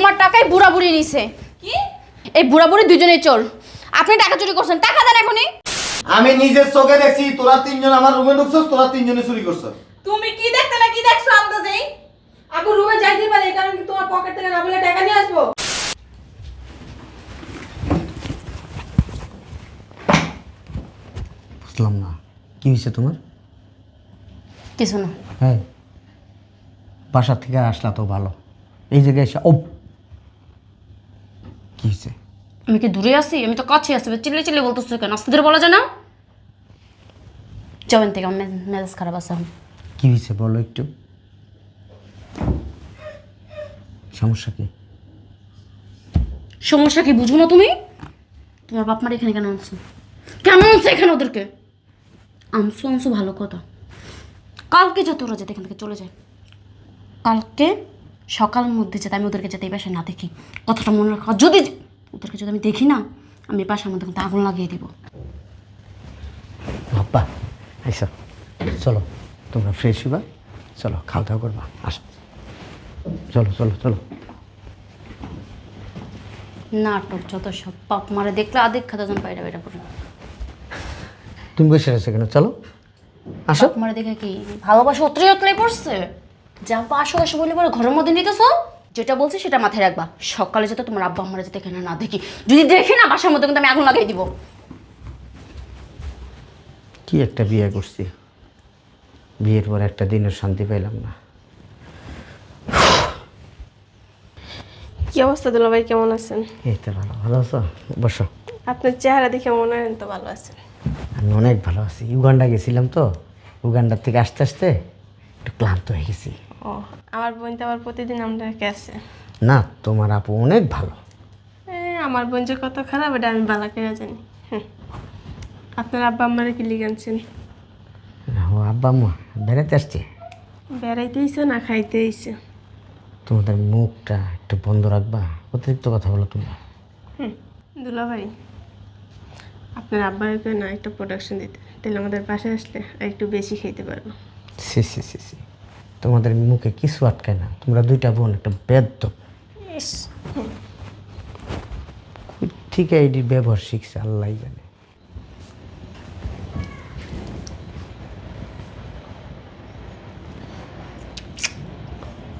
তোমার টাকায় বুড়া বুড়ি নিছে। কি? এই বুড়া বুড়ি দুজনেই চোর। আপনি টাকা চুরি করছেন টাকা দেন এখনই। আমি নিজের চোখে দেখছি তোরা তিনজন আমার রুমে ঢুকছস তোরা তিনজনে চুরি করছস। তুমি কি দেখতে না কি দেখছ আন্দাজেই আপু রুমে যাইতে পারে কারণ কি তোমার পকেট থেকে না বলে টাকা নিয়ে আসব? বুঝলাম না। কি হয়েছে তোমার? কিছু না। হ্যাঁ। বাসা থেকে আসলা তো ভালো। এই জায়গায় এসে ও কি হয়েছে আমি কি দূরে আছি? আমি তো কাছে আছি চিল্লে চিল্লে বলতেছো কেন? আস্তে বলা যায় না? যাবেন থেকে আমার মেজ- মেজাজ খারাপ আছে এখন। কি হয়েছে বলো একটু? সমস্যা কি? সমস্যা কি বুঝব না তুমি? তোমার বাপ মার এখানে কেন আনছো? কেন আনছো এখানে ওদেরকে? আনছো আনছো ভালো কথা। কালকে যত ওরা যাতে এখান থেকে চলে যায়। কালকে সকালের মধ্যে যাতে আমি ওদেরকে যাতে এই বাসায় না দেখি। কথাটা মনে রাখা। যদি ওদেরকে যদি আমি দেখি না আমি বাসার মধ্যে কিন্তু আগুন লাগিয়ে দিব। বাপ্পা আইসা। চলো তোমরা ফ্রেশ হইবা। চলো খাওয়া দাওয়া করবা। আসো। চলো চলো চলো। নাটক যত সব পাপ মারে দেখলে আদিক খাতা যেন বাইরে বাইরে পড়ে তুমি বসে রয়েছো কেন? চলো। আসো। মারে দেখে কি ভালোবাসা অত্রে অত্রে পড়ছে? যা আসো আসো বলে পরে ঘরের মধ্যে নিতেছো? যেটা বলছি সেটা মাথায় রাখবা। সকালে যাতে তোমার আব্বা আমরা যাতে এখানে না দেখি। যদি দেখি না বাসার মধ্যে কিন্তু আমি আগুন লাগাই দিব। কি একটা বিয়ে করছি? বিয়ের পর একটা দিনের শান্তি পাইলাম না। কি অবস্থা দুলা ভাই কেমন আছেন? এই তো ভালো ভালো আছো? বসো। আপনার চেহারা দেখে মনে হয় তো ভালো আছেন। আমি অনেক ভালো আছি। উগান্ডা গেছিলাম তো। উগান্ডার থেকে আসতে আসতে একটু ক্লান্ত হয়ে গেছি। ও আমার বোন তো আবার প্রতিদিন আমরা আছে না তোমার আপু অনেক ভালো। আমার বোন যে কত খারাপ এটা আমি বালা করে জানি। আপনার আব্বা আম্মারে কি লিগানছেন ও আব্বা আম্মা বেড়াতে আসছে। বেড়াইতে হইছে না খাইতে হইছে তোমাদের মুখটা একটু বন্ধ রাখবা অতিরিক্ত কথা বলো তুমি। দুলা ভাই আপনার আব্বার না একটা প্রোডাকশন দিতে। তাহলে আমাদের বাসায় আসলে একটু বেশি খেতে পারব। সি সি সি সি। তোমাদের মুখে কিছু আটকায় না। তোমরা দুইটা বোন একটা বেদ্য ঠিক এইটির ব্যবহার শিখছে আল্লাহ জানে।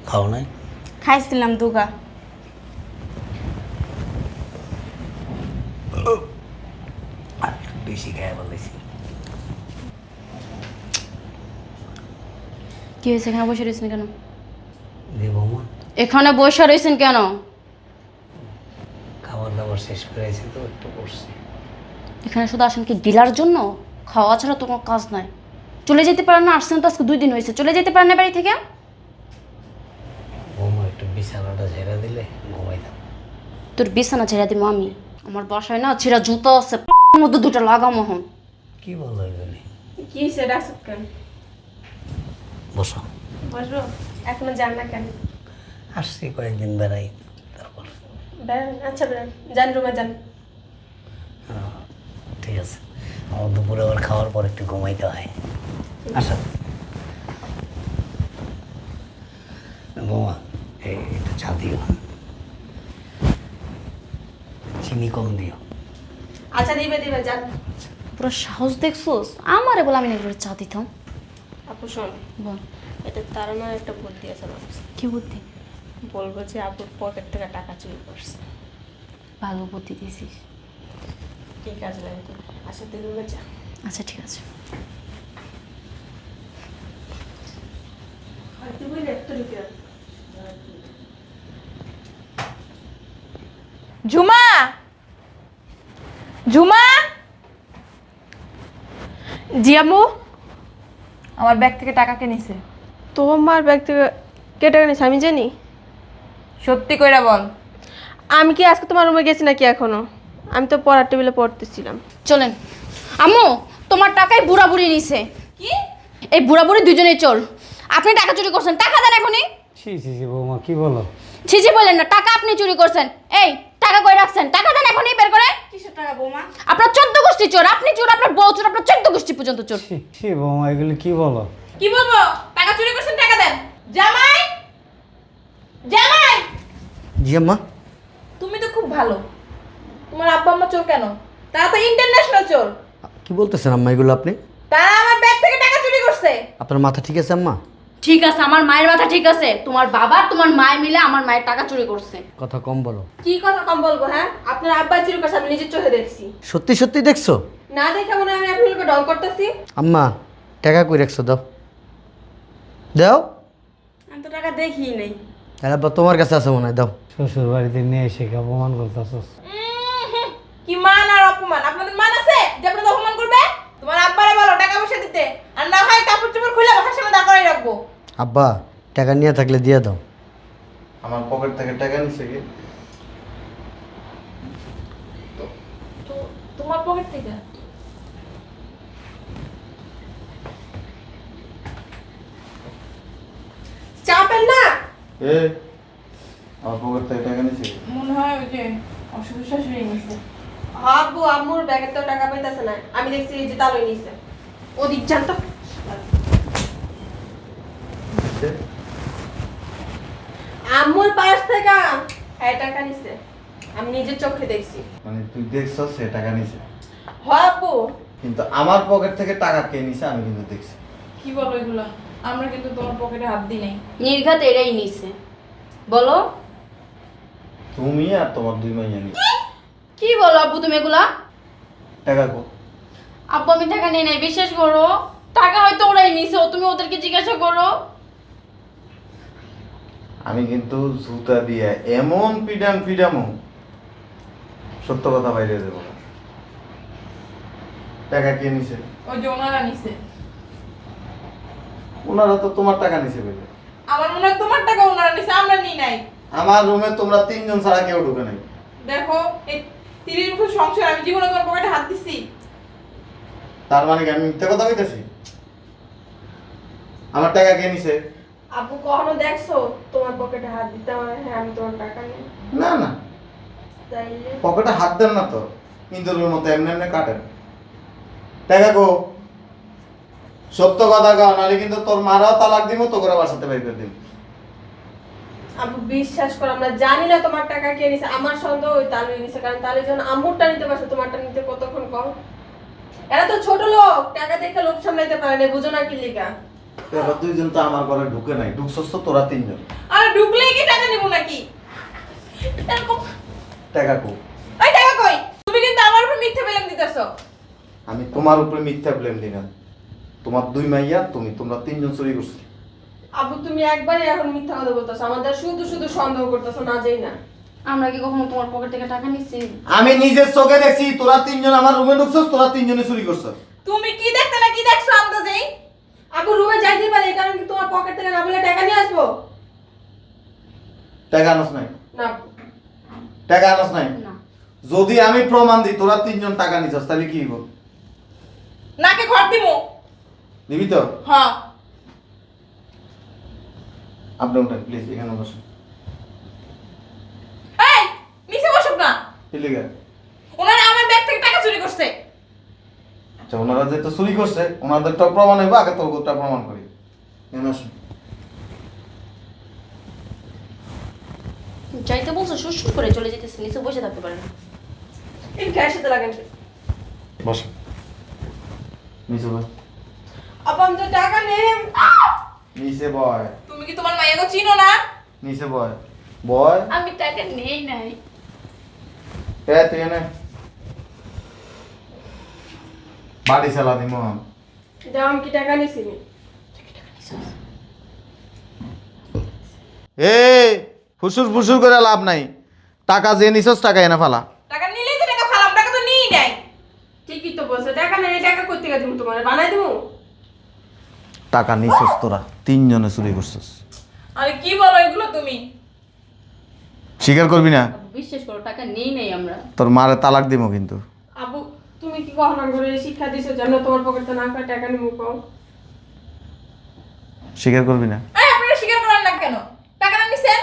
খাও নাই? খাইছিলাম দুগা বেশি খায় বলেছি কি হয়েছে? এখানে বসে রয়েছেন কেন? এখানে বসে রয়েছেন কেন? খাবার দাবার শেষ করেছি তো একটু করছি এখানে শুধু আসেন কি ডিলার জন্য? খাওয়া ছাড়া তো কোনো কাজ নাই। চলে যেতে পারেন না আসছেন তো আজকে দুই দিন হয়েছে। চলে যেতে পারেন না বাড়ি থেকে? বৌমা একটু বিছানাটা ঝেড়ে দিলে ঘুমাইতাম। তোর বিছানা ছেড়ে দিব আমি? আমার বাসায় না ছেঁড়া জুতো আছে মধ্যে দুটো লাগামো হন কি বলো কি হয়েছে? ডাকসুত বসো। বসবো? এখনও যান না কেন? আসছি কয়েকদিন বেড়াই তারপর। আচ্ছা বেড়ান। যান রুমে যান। হ্যাঁ, ঠিক আছে। আমার দুপুরে আবার খাওয়ার পর একটু ঘুমাইতে হয়। আসো। বৌমা এই একটু চা দিও। চিনি কম দিও। আচ্ছা দিবে দিবে যান। পুরো সাহস দেখছোস? আমারে বলে আমি করে চা দিতাম। আপু শোন বল। এটা তারা না একটা বুদ্ধি আছে আমার কি বুদ্ধি? বলব যে আপুর পকেট থেকে টাকা চুরি করছে। ভালো বুদ্ধি দিয়েছিস। কি কাজ লাগে আচ্ছা তুই রুমে যা। আচ্ছা ঠিক আছে। তুই বলি একটু ঢুকে যা। ঝুমা ঝুমা জি আম্মু? আমার ব্যাগ থেকে টাকা কে নিছে? তোমার ব্যাগ থেকে কে টাকা নিছে? আমি জানি। সত্যি কইরা বল। আমি কি আজকে তোমার রুমে গেছি নাকি এখনও? আমি তো পড়ার টেবিলে পড়তেছিলাম। চলেন। আম্মু তোমার টাকায় বুড়া বুড়ি নিছে। কি? এই বুড়া বুড়ি দুজনেই চোর। আপনি টাকা চুরি করছেন। টাকা দেন এখনই। ছি ছি ছি বৌমা কি বলো? ছিছি বললেন না। টাকা আপনি চুরি করছেন। এই টাকা কই রাখছেন? টাকা দেন এখনই বের করে। কিসের টাকা বৌমা? আপনার চোদ্দ গোষ্ঠী চোর আপনি চোর আপনার বউ চোর আপনার চোদ্দ গোষ্ঠী পর্যন্ত চোর। ছি বৌমা এগুলি কি বলো? কি বলব? টাকা চুরি করছেন টাকা দেন। জামাই! জামাই! জি আম্মা। তুমি তো খুব ভালো। তোমার আব্বা আম্মা চোর কেন? তারা তো ইন্টারন্যাশনাল চোর। কি বলতেছেন আম্মা এগুলো আপনি? তারা আমার ব্যাগ থেকে টাকা চুরি করছে। আপনার মাথা ঠিক আছে আম্মা? ঠিক আছে আমার মায়ের মাথা ঠিক আছে। তোমার বাবা তোমার মায় মিলে আমার মায়ের টাকা চুরি করছে। কথা কম বলো। কি কথা কম বলব হ্যাঁ? আপনার আব্বা চুরি করছে আমি নিজের চোখে দেখছি। সত্যি সত্যি দেখছ? না দেখে মনে হয় আমি আপনাকে ডল করতেছি। আম্মা টাকা কই রাখছো দাও। দাও। আমি তো টাকা দেখি নেই। তাহলে আব্বা তোমার কাছে আছে মনে হয় দাও। শ্বশুর বাড়িতে নিয়ে এসে কি অপমান করতেছস কি মান আর অপমান? আপনাদের মান আছে? যে আপনাদের অপমান করবে? তোমার আব্বারে বলো টাকা পয়সা দিতে। আর না হয় কাপড় চোপড় খুলে বাসার সামনে দাঁড় করাই রাখব। আব্বা টাকা নিয়ে থাকলে দিয়ে দাও। আমার পকেট থেকে টাকা নিছে কি? তো তোমার পকেট থেকে? চাপেন না? এ আমার পকেট থেকে টাকা নিছে মনে হয় ওই যে অসুবিধা শাশুড়ি নিছে। আব্বু আম্মুর ব্যাগের তো টাকা পাইতেছে না। আমি দেখছি এই যে তালই নিছে। ওদিক যান এ, আম্মুর পাশ থেকে হ্যাঁ টাকা নিছে। আমি নিজের চোখে দেখছি। মানে তুই দেখছস সে টাকা নিছে? হয় আপু। কিন্তু আমার পকেট থেকে টাকা কে নিছে আমি কিন্তু দেখছি। কি বলো এগুলা? আমরা কিন্তু তোমার পকেটে হাত দিই নাই। নির্ঘাত এরাই নিছে। বলো। তুমি আর তোমার দুই মাইয়া নি কি বলো আপু তুমি এগুলা? টাকা কো আব্বু আমি টাকা নিয়ে নাই বিশ্বাস করো। টাকা হয়তো ওরাই নিছে তুমি ওদেরকে জিজ্ঞাসা করো। আমি কিন্তু জুতা দিয়া এমন পিডাম পিডামো সত্য কথা বাইরে দেবো না। টাকা কে নিছে? ওই যে ওনারা নিছে। ওনারা তো তোমার টাকা নিছে বলে। আমার মনে হয় তোমার টাকা ওনারা নিছে আমরা নিই নাই। আমার রুমে তোমরা তিনজন ছাড়া কেউ ঢুকে নাই। দেখো এই তিরিশ বছর সংসার আমি জীবনে তোমার পকেটে হাত দিছি। তার মানে কি আমি মিথ্যে কথা কইতেছি? আমার টাকা কে নিছে? আপু কখনো দেখছ? তোমার পকেটে হাত দিতে আমার হ্যাঁ আমি তোমার টাকা নিই। না না। তাইলে? পকেটে হাত দেন না তো। ইন্দুরের মতো এমনি এমনি কাটেন। টাকা গো। সত্য কথা গাও নাহলে কিন্তু তোর মারাও তালাক দিব তো করে বাসাতে বাইর দিন আপু বিশ্বাস করো আমরা জানি না তোমার টাকা কে নিছে। আমার সন্দেহ ওই তালুই নিছে কারণ তালু যখন আম্মুরটা নিতে পারছ তোমারটা নিতে কতক্ষণ কম? এরা তো ছোট লোক টাকা দেখে লোক সামলাইতে পারে না বুঝো না কি লিগা। এবার দুইজন তো আমার ঘরে ঢুকে নাই। ঢুকছস তো তোরা তিনজন। আর ঢুকলেই কি টাকা নিব নাকি? টাকা কো টাকা কই? তুমি কিন্তু আমার উপর মিথ্যে বেলাম দিতেছো। আমি তোমার উপরে মিথ্যা ব্লেম দিই না। তোমার দুই মাইয়া তুমি তোমরা তিনজন চুরি করছ। আবু তুমি একবারই এখন মিথ্যা কথা বলতেছো। আমাদের শুধু শুধু সন্দেহ করতেছো না যেই না। আমরা কি কখনো তোমার পকেট থেকে টাকা নিচ্ছি আমি নিজের চোখে দেখছি তোরা তিনজন আমার রুমে ঢুকছস তোরা তিনজনে চুরি করছস। তুমি কি দেখতে না কি দেখছ আন্দাজেই? আবু রুমে যাইতে পারে এই কারণে তোমার পকেট থেকে না বলে টাকা নিয়ে আসব? টাকা আনস নাই। না। টাকা আনস নাই? না। যদি আমি প্রমাণ দিই তোরা তিনজন টাকা নিছস তাহলে কি হইব? নাকে ঘর দিমু। দিবি তো? হ্যাঁ আপনি ওঠেন প্লিজ এখানে বসুন এই নিচে বসুক না। ইলিগাল ওনারা আমার ব্যাগ থেকে টাকা চুরি করছে আচ্ছা ওনারা যেহেতু চুরি করছে ওনাদেরটা প্রমাণ হইব আগে গোটা প্রমাণ করি। আসুন যাইতে বলছো করে চলে যেতেছে নিচে বসে থাকতে পারে না। এই গ্যাস সাথে লাগেন? বসুন নিচে বয় আপা আমি তো টাকা নেই নিচে বয়। তুমি কি তোমার মাইয়াকে চিনো না? নিচে বয়। বয়? আমি টাকা নেই নাই। এ তুই এনে। বাড়ি চালা দিমো। দাও আমি কি টাকা নিছি? এ ফুসুর ফুসুর করে লাভ নাই। টাকা যে নিছস টাকা এনে ফালা। টাকা নিলেই তো টাকা ফালাম টাকা তো নিই নাই। ঠিকই তো বলছো টাকা নেই টাকা করতে গেছি তোমার? বানাই দেবো টাকা নিছস তোরা তিনজনে চুরি করছস। আরে কি বলো এগুলো তুমি? স্বীকার করবি না? বিশ্বাস করো টাকা নেই নাই আমরা। তোর মারে তালাক দিমো কিন্তু। কি কখনো করে শিক্ষা দিছো যেন তোমার পকেটে না করে টাকা নিবো কও স্বীকার করবি না? এই আপনারা স্বীকার করেন না কেন? টাকা না নিছেন?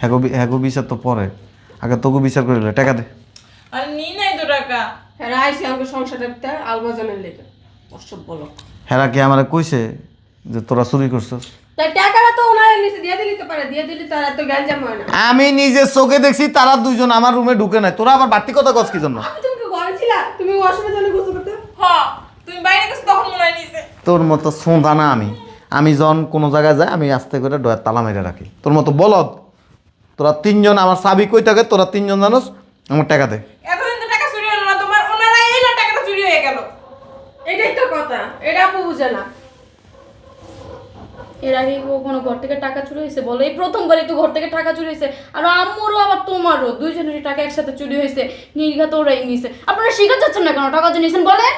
হ্যাগো হ্যাগো বিচার তো পরে। আগে তোকে বিচার করিলে টাকা দে। আর নি নাই তো টাকা। হ্যাঁ আইসি আমাকে সংসার রাখতে আলবাজনের লেগে। অসব বলো হেরা কি আমারে কইছে যে তোরা চুরি করছস। তাই টাকাটা তো দিয়ে দিলি পারে দিয়ে দিলি এত গ্যাঞ্জাম আমি নিজের চোখে দেখছি তারা দুইজন আমার রুমে ঢুকে নাই। তোরা আবার বাড়তি কথা কস কি জন্য? তুমি ওয়াশরুমে জন্য গোসল করতে? হ্যাঁ তুমি বাইরে গেছো তখন মনে নিছে তোর মতো সোঁদা না আমি। আমি যখন কোনো জায়গায় যাই আমি আস্তে করে ডয়ের তালা মেরে রাখি। তোর মতো বলদ তোরা তিনজন আমার চাবি কই থাকে তোরা তিনজন জানোস আমার টাকা দে। এতদিন তো টাকা চুরি হলো না তোমার ওনারা না টাকাটা চুরি হয়ে গেল। এটাই তো কথা এটা আপু বুঝে না। এর আগে কোনো ঘর থেকে টাকা চুরি হয়েছে বলো? এই প্রথমবার একটু ঘর থেকে টাকা চুরি হয়েছে। আর আম্মুরও আবার তোমারও। দুইজনেরই টাকা একসাথে চুরি হয়েছে। নির্ঘাত ওরাই নিয়েছে আপনারা শিখা যাচ্ছেন না কেন? টাকা যে নিয়েছেন বলেন।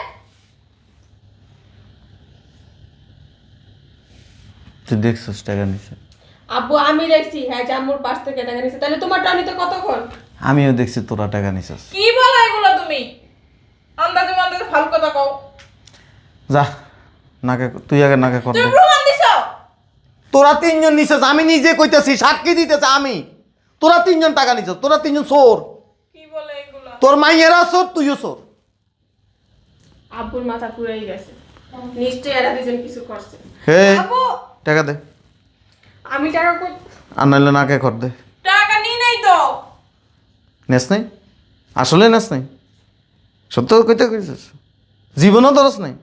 তুই দেখছিস টাকা নিছে? আব্বু আমি দেখছি। হ্যাঁ যে আম্মুর পাশ থেকে টাকা নিছে। তাহলে তোমারটা নিতে কতক্ষণ? আমিও দেখছি তোরা টাকা নিছিস। কি বলো এগুলো তুমি? আন্দাজে আন্দাজে ভালো কথা কও যা নাকে তুই আগে নাকে কর দে। তুমি প্রমাণ দিছো তোরা তিনজন নিছিস আমি নিজে কইতেছি সাক্ষী দিতেছে আমি। তোরা তিনজন টাকা নিছিস তোরা তিনজন চোর। কি বলে এগুলো? তোর মাইয়েরা চোর তুইও চোর। আব্বুর মাথা পুরাই গেছে। নিশ্চয়ই এরা দুজন কিছু করছে। হে টাকা দে। আমি টাকা কই আর নাকে কর দে। টাকা নি নাই তো। নেস নাই? আসলে নেস নাই? সত্য কইতে কইছিস জীবনও দরস নাই?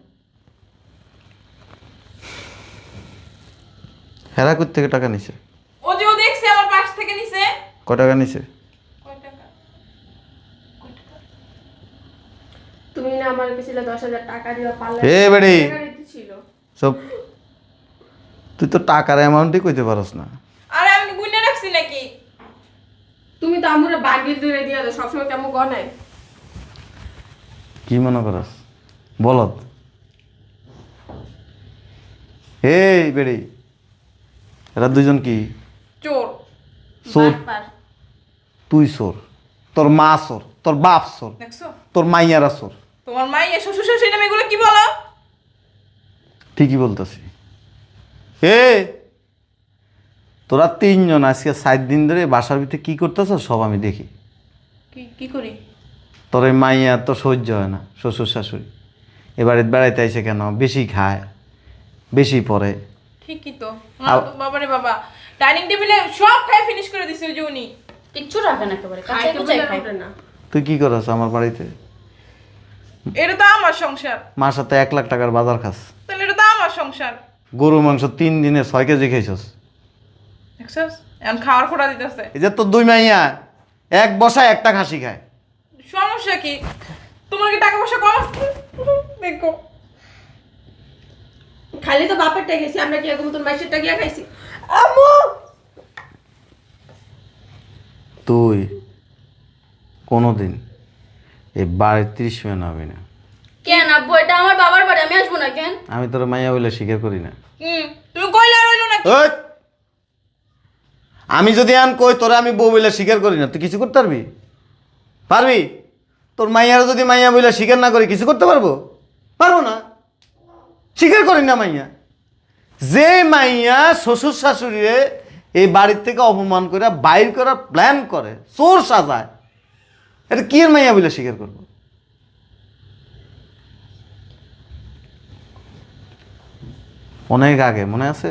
হেরা কই থেকে টাকা নিছে? ও যে ও দেখছে আমার পাশ থেকে নিছে। কয় টাকা নিছে? তুমি না আমার দশ হাজার টাকা দিবা পারলে এ বেড়ি। সব তুই তো টাকার অ্যামাউন্টই কইতে পারস না। আরে আমি গুনে রাখছি নাকি? তুমি তো আমুরে বান্ডিল দূরে দিয়ে দাও সবসময় কেমন গনায় কি মনে করস? বলত এই বেড়ি। এরা দুজন কি? চোর। চোর। তুই চোর। তোর মা চোর। তোর বাপ চোর। তোর মাইয়ারা চোর। তোমার মাই এ শ্বশুর শাশুড়ি নামে এগুলো কি বলো? ঠিকই বলতেছি। এ! তোরা তিনজন আজকে সাত দিন ধরে বাসার ভিতরে কি করতেছ সব আমি দেখি। কি কি করি? তোর এই মাইয়া তো সহ্য হয় না শ্বশুর শাশুড়ি এবারে বেড়াইতে আইসে কেন? বেশি খায় বেশি পরে ঠিকই তো। বাবারে বাবা। ডাইনিং টেবিলে সব খাই ফিনিশ করে দিছে ওই যে উনি। কিচ্ছু রাখেন একেবারে কাছে খাইতে কুচাই খাই না। তুই কি করস আমার বাড়িতে? এটা তো আমার সংসার। মার সাথে এক লাখ টাকার বাজার খাস। তাহলে এটা তো আমার সংসার। গরু মাংস তিন দিনে ছয় কেজি খাইছস। দেখছস? এখন খাওয়ার খোড়া দিতেছে। এই যে তোর দুই মাইয়া এক বসায় একটা খাসি খায়। সমস্যা কি? তোমার কি টাকা পয়সা কম আছে? দেখো। খালি তো বাপেরটা গেছি আমরা কি এরকম তোর মাসেরটা গিয়া খাইছি? আম্মু! তুই কোনোদিন এই বাড়ির ত্রিশ মেন হবি না। কেন আব্বু এটা আমার বাবার বাড়ি আমি আসব না কেন? আমি তোর মাইয়া বলে স্বীকার করি না। হুম তুমি কইলা রইল না ওই! আমি যদি আন কই তোরা আমি বউ বলে স্বীকার করি না। তুই কিছু করতে পারবি? পারবি? তোর মাইয়ারা যদি মাইয়া বলে স্বীকার না করি কিছু করতে পারব? পারব না। স্বীকার করি না মাইয়া। যে মাইয়া শ্বশুর শাশুড়িরে এই বাড়ির থেকে অপমান করে, বাইর করার প্ল্যান করে, চোর সাজায়, এটা কি মাইয়া বলে স্বীকার করব? অনেক আগে, মনে আছে?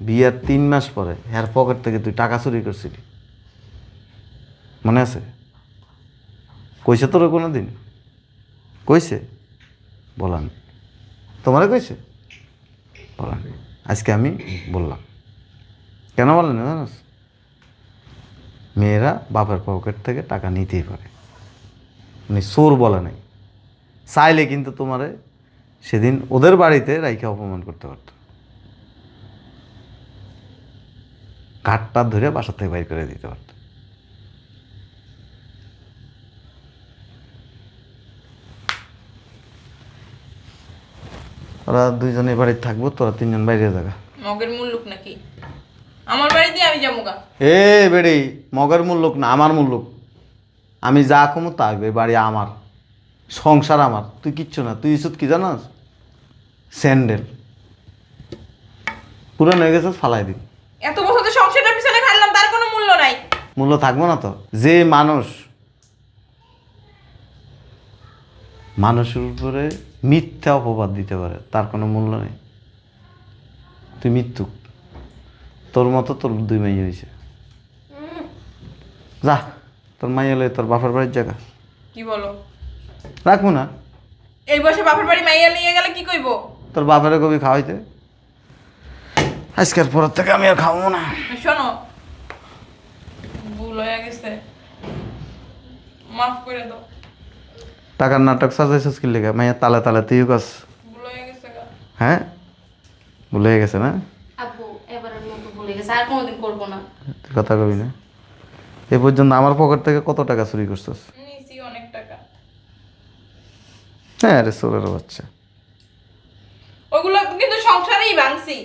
বিয়ের তিন মাস পরে হেয়ার পকেট থেকে তুই টাকা চুরি করছিলি। মনে আছে? কইছে তোর কোনো দিন কইছে বলান তোমারে কইছে? আজকে আমি বললাম। কেন বলেন জানোস? মেয়েরা বাপের পকেট থেকে টাকা নিতেই পারে। মানে সোর বলে নাই। চাইলে কিন্তু তোমারে সেদিন ওদের বাড়িতে রাইকে অপমান করতে পারতো। ঘাটটা ধরে বাসা থেকে বাইর করে দিতে পারত। ওরা দুইজনে বাড়িতে থাকব তোরা তিনজন বাইরে যাবে মগের মুল্লুক নাকি? আমার বাড়ি দিয়ে আমি যাব গা। এ বেড়ে মগের মূল লোক না আমার মূল লোক। আমি যা কমু তা হইবে, বাড়ি আমার। সংসার আমার। তুই কিচ্ছু না তুই ইসুত কি জানাস? স্যান্ডেল। পুরান হয়ে গেছে ফালাই দিন এত বছর তো সংসারটার পিছনে খাইলাম তার কোনো মূল্য নাই। মূল্য থাকব না তো? যে মানুষ মানুষের উপরে মিথ্যা অপবাদ দিতে পারে তার কোনো মূল্য নেই। তুই মৃত্যু। তোর মতো তোর দুই মাইয়া হয়েছে যা তোর মাই লয়ে তোর বাপের বাড়ির জায়গা। কি বলো? রাখব না। এই বয়সে বাপের বাড়ি মাইয়া নিয়ে গেলে কি কইবো? তোর বাপের কবি খাওয়াইতে। আজকের পর থেকে আমি আর খাব না। শোনো ভুল হয়ে গেছে। মাফ করে দাও। টাকার নাটক সাজাইছিস কি লেগে? মাইয়া তালে তালে তুই কাজ। ভুল হয়ে? গেছে গা। হ্যাঁ ভুলে গেছে না? আব্বু এবারের মতো ভুলে গেছে আর কোনোদিন করব কথা কবি না। এ পর্যন্ত আমার পকেট থেকে কত টাকা চুরি করছিস? নিছি অনেক টাকা। হ্যাঁ রে সোরের বাচ্চা। ওগুলো কিন্তু সংসারেই ভাঙছি।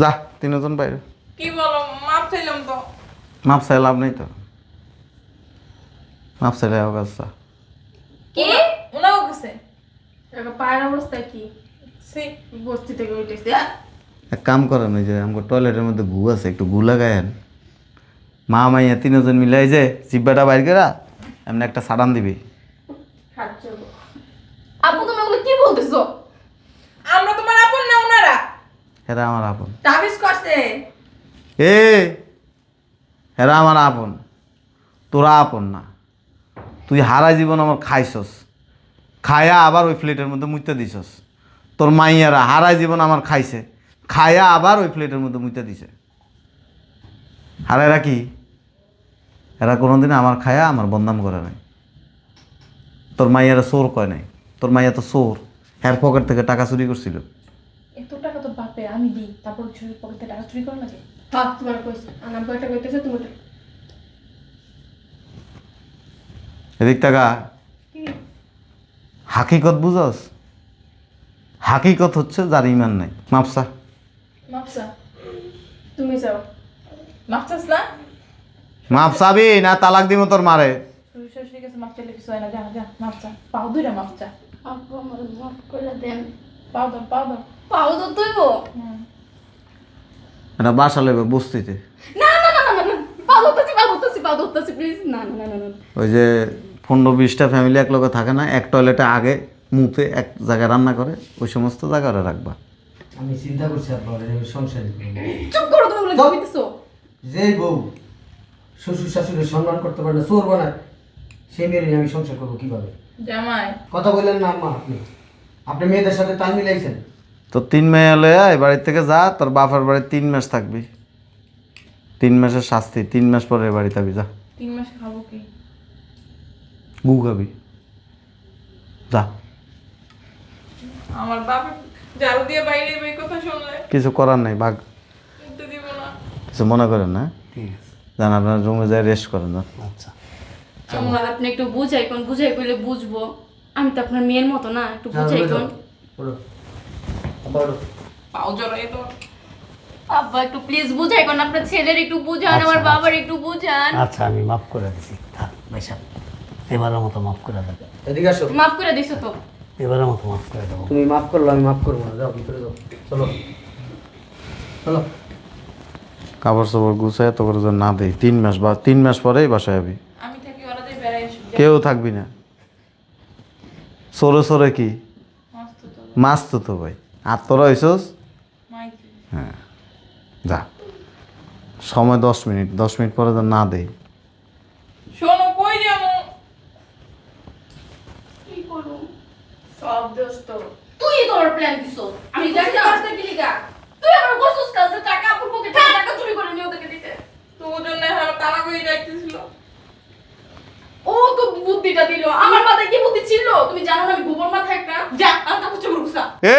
যা তিনজন বাইরে। কি বলো মাপ চাইলাম তো। মাপ চাই লাভ নেই তো। মাপ চাইলে কাজ কি? গেছে পায়ের অবস্থা কি? সি বস্তি থেকে উঠেছে। এক কাম করেন ওই যে আমার টয়লেটের মধ্যে গু আছে একটু গু লাগায়েন। মা মাইয়া তিনজন মিলাই যে জিব্বাটা বাইর করা এমনি একটা সাডান দিবি। আব্বু তুমি ওগুলো কি বলতেছো? আমরা তোমার আপন না ওনারা? এরা আমার আপন। তাবিজ করছে। এ এরা আমার আপন। তোরা আপন না। তুই হারা জীবন আমার খাইছস। খায়া আবার ওই প্লেটের মধ্যে মুইতে দিছস। তোর মাইয়ারা হারা জীবন আমার খাইছে। খায়া আবার ওই প্লেটের মধ্যে মুইতে দিছে। আর এরা কি? এরা কোনোদিন আমার খায়া আমার বদনাম করে নাই। তোর মাইয়ারা চোর কয় নাই। তোর মাইয়া তো চোর। হ্যার পকেট থেকে টাকা চুরি করছিল। এত আমি দিই। তারপর পকেটে টাকা চুরি করা তোমার কইছে। কয়টা কইতেছে এদিক টাকা হাকিকত বুঝস? হাকিকত হচ্ছে যার ইমান নাই। মাপসা মাপসা তুমি যাও। না? না তালাক দিব তোর মারে। বাসা লেবে বস্তিতে। ওই যে পনেরো বিশটা ফ্যামিলি এক লোকে থাকে না এক টয়লেটে আগে মুতে এক জায়গায় রান্না করে ওই সমস্ত জায়গা ওরা রাখবা। আমি চিন্তা করছি আপনার সংসার। চুপ করো তুমি কইতেছো যেই বউ শ্বশুর শাশুড়ি সম্মান করতে পারে না চোর বানায় সেই নিয়ে আমি সংসার করব কীভাবে? জামাই। কথা বললেন না আম্মা আপনি। আপনি মেয়েদের সাথে তাল মিলাইছেন। তো তিন মেয়ে লয়ে এই বাড়ির থেকে যা তোর বাপের বাড়ি তিন মাস থাকবি। তিন মাসের শাস্তি তিন মাস পরে এই বাড়ি থাকবি যা। তিন মাস খাব কি? গু খাবি। যা। আমার বাপ ঝাড়ু দিয়ে বাইরে এই কথা শুনলে। কিছু করার নাই ভাগ। উঠতে দিব না। কিছু মনে করেন না? ঠিক আছে। জান আপনার রুমে যায় রেস্ট করেন না আচ্ছা। আমার আপনি একটু বুঝাই কোন বুঝাই কইলে বুঝব। আমি তো আপনার মেয়ের মতো না একটু বুঝাই কোন। পাও জড়াই তো। আব্বা একটু প্লিজ বুঝাই কোন আপনার ছেলের একটু বুঝান আমার বাবার একটু বুঝান। আচ্ছা আমি মাফ করে দিছি। থাক ভাই এবারের মতো মাফ করে দেবো এদিকে আসো। মাফ করে দিছো তো। এবারের মতো মাফ করে দেবো তুমি মাফ করল আমি মাফ করব না। যাও ভিতরে যাও। চলো। চলো। কাপড় চাপড় গুছায় তো করে যেন না দেই। তিন মাস বা তিন মাস পরেই বাসায় যাবি আমি থাকি ওরা দিয়ে বেড়াই কেউ থাকবি না। সরে সরে কি? মস্ত তো মাছ তো তো ভাই। আর তোরা মাইকি হ্যাঁ। যা। সময় দশ মিনিট। দশ মিনিট পরে যেন না দেই শোনো কই যাব কি করব সব দোষ তো। তুই তোর প্ল্যান দিছো? আমি জানি না তুই আমার বসুস কাছে টাকা আপুর পকেটে টাকা চুরি করে নিয়ে ওদেরকে দিতে? তো ওর জন্য আমার তারা কই যাইতেছিল ও তো বুদ্ধিটা দিল। আমার মাথায় কি বুদ্ধি ছিল? তুমি জানো না আমি গোবর মাথা একটা যা। আর তা চোপড় গুছা এ